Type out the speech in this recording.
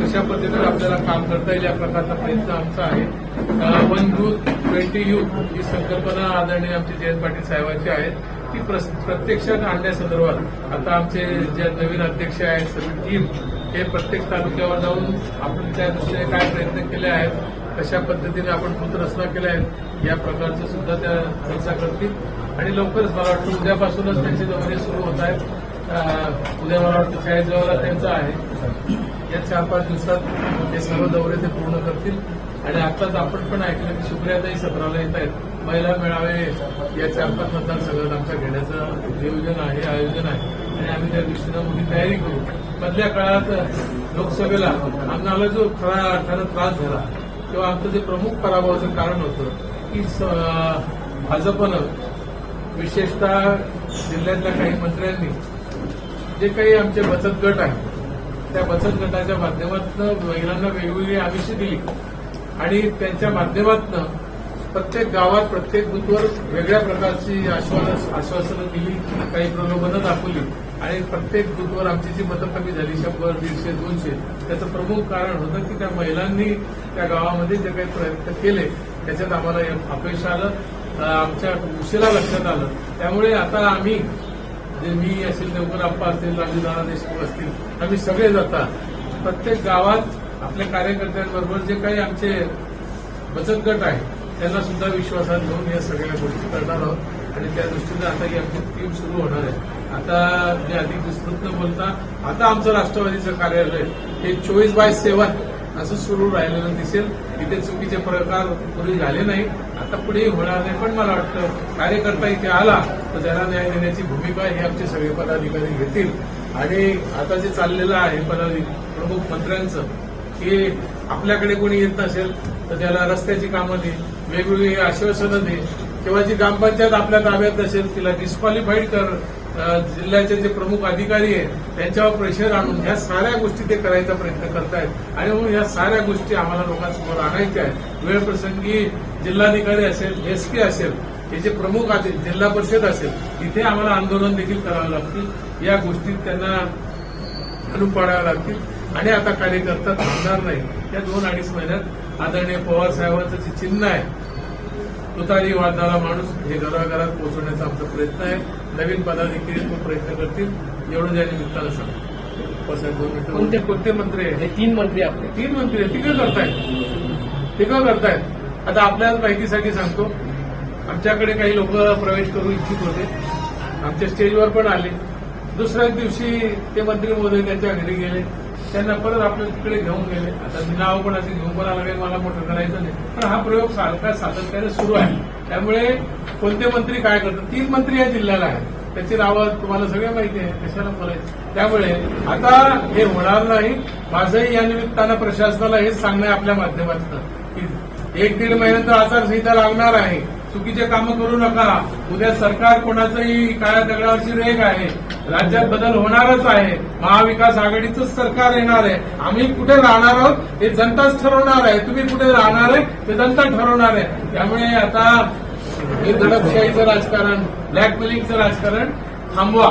कशा पद्धतीने आपल्याला काम करता येईल या प्रकारचा प्रयत्न आमचा आहे. वन टू ट्वेंटी युथ ही संकल्पना आदरणीय आमचे जयंत पाटील साहेबांची आहे. ती प्रत्यक्षात आणण्यासंदर्भात आता आमचे जे नवीन अध्यक्ष आहेत सगळी टीम हे प्रत्येक तालुक्यावर जाऊन आपण त्या दृष्टीने काय प्रयत्न केले आहेत कशा पद्धतीने आपण बूथ रचना केल्या आहेत या प्रकारचं सुद्धा त्या चर्चा करतील. आणि लवकरच मला वाटतं उद्यापासूनच त्यांचे दौरे सुरू होत आहेत. उद्या मला वाटतं चाळीसगावला त्यांचं आहे. या चार पाच दिवसात ते सर्व दौरे ते पूर्ण करतील. आणि आताच आपण पण ऐकलं की सुप्रियाताई सत्राला येत आहेत. महिला मेळावे या चार पाच मतदारसंघात आमच्या घेण्याचं नियोजन आहे आयोजन आहे. आणि आम्ही त्या दृष्टीनं मोठी तयारी करू. मधल्या काळात लोकसभेला आम्हाला जो खरा अर्थानं त्रास झाला तेव्हा आमचं जे प्रमुख पराभवाचं कारण होतं की भाजपनं विशेषतः जिल्ह्यातल्या काही मंत्र्यांनी जे काही आमचे बचत गट आहेत त्या बचत गटाच्या माध्यमातून महिलांना वेगवेगळी आमिषे दिली. आणि त्यांच्या माध्यमातून प्रत्येक गावात प्रत्येक बुथवर वेगळ्या प्रकारची आश्वासन आश्वासनं दिली काही प्रलोभनं दाखवली. आणि प्रत्येक बुथवर आमची जी मतं कमी झाली शंभर दीडशे दोनशे त्याचं प्रमुख कारण होतं की त्या महिलांनी त्या गावामध्ये जे काही प्रयत्न केले त्याच्यात आम्हाला अपयश आलं. आमच्या उशिरा लक्षात आलं. त्यामुळे आता आम्ही जे मी असेल देवकर अप्पा असतील राजूदादा देशमुख असतील आम्ही सगळे जातात प्रत्येक गावात आपल्या कार्यकर्त्यांबरोबर जे काही आमचे बचत गट आहेत त्यांना सुद्धा विश्वासात घेऊन या सगळ्या गोष्टी करणार आहोत. आणि त्या दृष्टीने आता ही आमची टीम सुरू होणार आहे. आता जे अधिक विस्तृत न बोलता आता आमचं राष्ट्रवादीचं कार्यालय हे चोवीस बाय सेवन असं सुरू राहिलेलं दिसेल. इथे चुकीचे प्रकार पूर्वी झाले नाही. आता पुढे होणार नाही पण मला वाटतं कार्यकर्ता इथे आला तर त्याला न्याय देण्याची भूमिका ही आमचे सगळे पदाधिकारी घेतील. आणि आता जे चाललेलं आहे पदाधिकारी प्रमुख मंत्र्यांचं की आपल्याकडे कोणी येत नसेल तर त्याला रस्त्याची कामं दे वेगवेगळी आश्वासनं दे. किंवा जी ग्रामपंचायत आपल्या ताब्यात नसेल तिला डिस्क्वालिफाईड कर. जिल्ह्याचे जे प्रमुख अधिकारी आहेत त्यांच्यावर प्रेशर आणून ह्या साऱ्या गोष्टी ते करायचा प्रयत्न करतायत. आणि म्हणून ह्या साऱ्या गोष्टी आम्हाला लोकांसमोर आणायच्या आहेत. वेळप्रसंगी जिल्हाधिकारी असेल एसपी असेल हे जे प्रमुख असेल जिल्हा परिषद असेल तिथे आम्हाला आंदोलन देखील करावं लागतील. या गोष्टीत त्यांना घालून पाडाव्या लागतील. आणि आता कार्यकर्ता थांबणार नाही या दोन अडीच महिन्यात आदरणीय पवार साहेबांचं जे चिन्ह आहे तुतारी वाजणारा माणूस हे घराघरात पोहोचवण्याचा आमचा प्रयत्न आहे. नवीन पदाधिकारी तो प्रयत्न करतील एवढं या निमित्तानं सांगतो. कोणते कोणते मंत्री आहेत? हे तीन मंत्री आपले. तीन मंत्री आहेत. तिकडे करतायत. तिकडे करतायत. आता आपल्या माहितीसाठी सांगतो आमच्याकडे काही लोक प्रवेश करू इच्छित होते. आमच्या स्टेजवर पण आले. दुसऱ्याच दिवशी ते मंत्री महोदय त्यांच्या घरी गेले. त्यांना परत आपल्या तिकडे घेऊन गेले. आता मी नाव पण असे घेऊन पण आलं काही मला मोठं करायचं नाही. पण हा प्रयोग सारखा सातत्याने सुरू आहे. त्यामुळे कोणते मंत्री काय करतात? तीन मंत्री या जिल्ह्याला आहेत. त्याची नावं तुम्हाला सगळे माहिती आहे. कशाला बोलायचं? त्यामुळे आता हे होणार नाही. माझंही या निमित्तानं प्रशासनाला हेच सांगणं आपल्या माध्यमातलं की एक दीड महिन्यानंतर आचारसंहिता लागणार आहे. चुकीचे कामं करू नका. उद्या सरकार कोणाचंही काळ्या दगडावरची रेग आहे. राज्यात बदल होणारच आहे. महाविकास आघाडीचं सरकार येणार आहे. आम्ही कुठे राहणार आहोत? हे जनताच ठरवणार आहे. तुम्ही कुठे राहणार आहे? ते जनता ठरवणार आहे. त्यामुळे आता हे दडपशाहीचं राजकारण ब्लॅकमेलिंगचं राजकारण थांबवा.